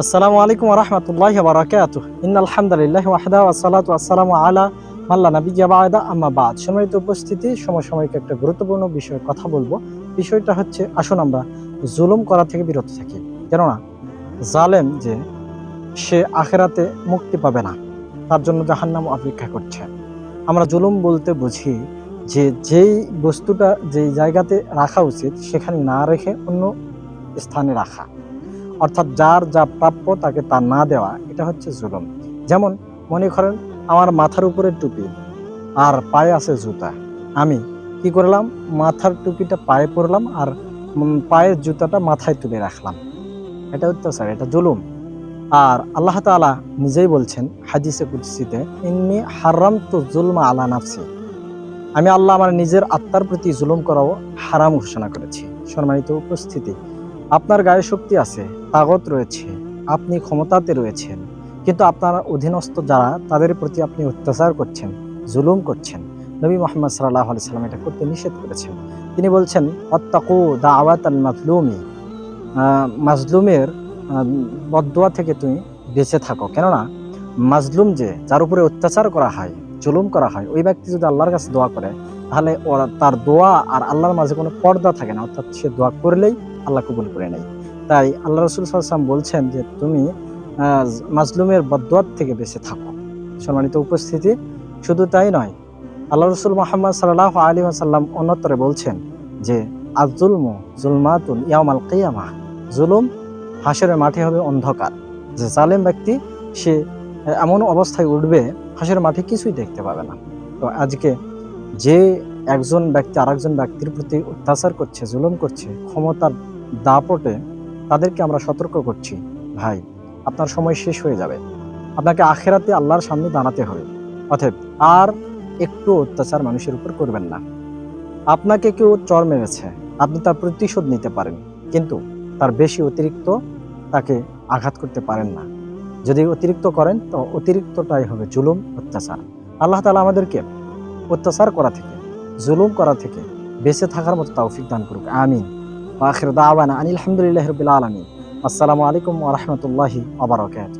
আসসালামু আলাইকুম রহমতুল্লাহ বারাকাত ইন আলহামদুলিল্লাহ ওয়াহদা ওয়াসালাতু আসসালামু আলা মাল্লা নাবিয়্যা বাদা, আম্মা বাদ। সম্মানিত উপস্থিতি, সমসাময়িক একটা গুরুত্বপূর্ণ বিষয়ে কথা বলব। বিষয়টা হচ্ছে, আসুন আমরা জুলুম করা থেকে বিরত থাকি। কেননা, জালেম যে সে আখেরাতে মুক্তি পাবে না, তার জন্য জাহান্নাম অপেক্ষা করছে। আমরা জুলুম বলতে বুঝি যে যেই বস্তুটা যেই জায়গাতে রাখা উচিত, সেখানে না রেখে অন্য স্থানে রাখা। অর্থাৎ যার যা প্রাপ্য তাকে তা না দেওয়া, এটা হচ্ছে জুলুম। যেমন মনে করেন, আমার মাথার উপরে টুপি, আর পায়ে আছে জুতা। আমি কি করলাম? মাথার টুপিটা পায়ে পরলাম, আর পায়ের জুতাটা মাথায় তুলে রাখলাম। এটা অত্যাচার এটা জুলুম। আর আল্লাহ তাআলা নিজেই বলছেন হাদিসে কুদসিতে, ইন্নি হারাম তো জুলমা আলা নাফসি। আমি আল্লাহ আমার নিজের আত্মার প্রতি জুলুম করাও হারাম ঘোষণা করেছি। সম্মানিত উপস্থিতি, আপনার গায়ে শক্তি আছে তাগত রয়েছে আপনি ক্ষমতাতে রয়েছেন। কিন্তু আপনার অধীনস্থ যারা তাদের প্রতি আপনি অত্যাচার করছেন জুলুম করছেন। নবী মোহাম্মদ সাল্লাহ আলি সাল্লাম এটা করতে নিষেধ করেছেন। তিনি বলছেন অত্তাকু দা আওয়াত আল মাজলুমি মাজলুমের আহ, বদদোয়া থেকে তুমি বেঁচে থাকো। কেননা মাজলুম যে যার উপরে অত্যাচার করা হয় জুলুম করা হয় ওই ব্যক্তি যদি আল্লাহর কাছে দোয়া করে তাহলে ওরা তার দোয়া আর আল্লাহর মাঝে কোনো পর্দা থাকে না। অর্থাৎ সে দোয়া করলেই আল্লাহ কবুল করে নেয়। তাই আল্লাহ রসুল সাল্লাম বলছেন যে তুমি মাজলুমের বদোয়াত থেকে বেঁচে থাকো। সম্মানিত উপস্থিতি, শুধু তাই নয়, আল্লাহ রসুল মোহাম্মদ সাল্লাহ আলী আসাল্লাম অন্যত্তরে বলছেন যে আজুলম জুলমাতুন ইয়ামাল কিয়ামা। জুলুম হাসরের মাঠে হবে অন্ধকার। যে জালেম ব্যক্তি, সে এমন অবস্থায় উঠবে, হাসরের মাঠে কিছুই দেখতে পাবে না। তো আজকে যে একজন ব্যক্তি আরেকজন ব্যক্তির প্রতি অত্যাচার করছে, জুলুম করছে, ক্ষমতার দাপটে তাদেরকে আমরা সতর্ক করছি। ভাই, আপনার সময় শেষ হয়ে যাবে। আপনাকে আখেরাতে আল্লাহর সামনে দাঁড়াতে হবে। অতএব আর একটু অত্যাচার মানুষের উপর করবেন না। আপনাকে কেউ চর মেরেছে। আপনি তার প্রতিশোধ নিতে পারেন। কিন্তু তার বেশি অতিরিক্ত তাকে আঘাত করতে পারেন না। যদি অতিরিক্ত করেন, তো অতিরিক্তটাই হবে জুলুম, অত্যাচার। আল্লাহ তালা আমাদেরকে অত্যাচার করা থেকে, জুলুম করা থেকে বেঁচে থাকার মতো তৌফিক দান করুক। আমিন। আখির দাওয়ানা আনিল আলহামদুলিল্লাহ রবিল আলমিন আসসালামু আলাইকুম ওরহমতুল্লাহি আবরকাত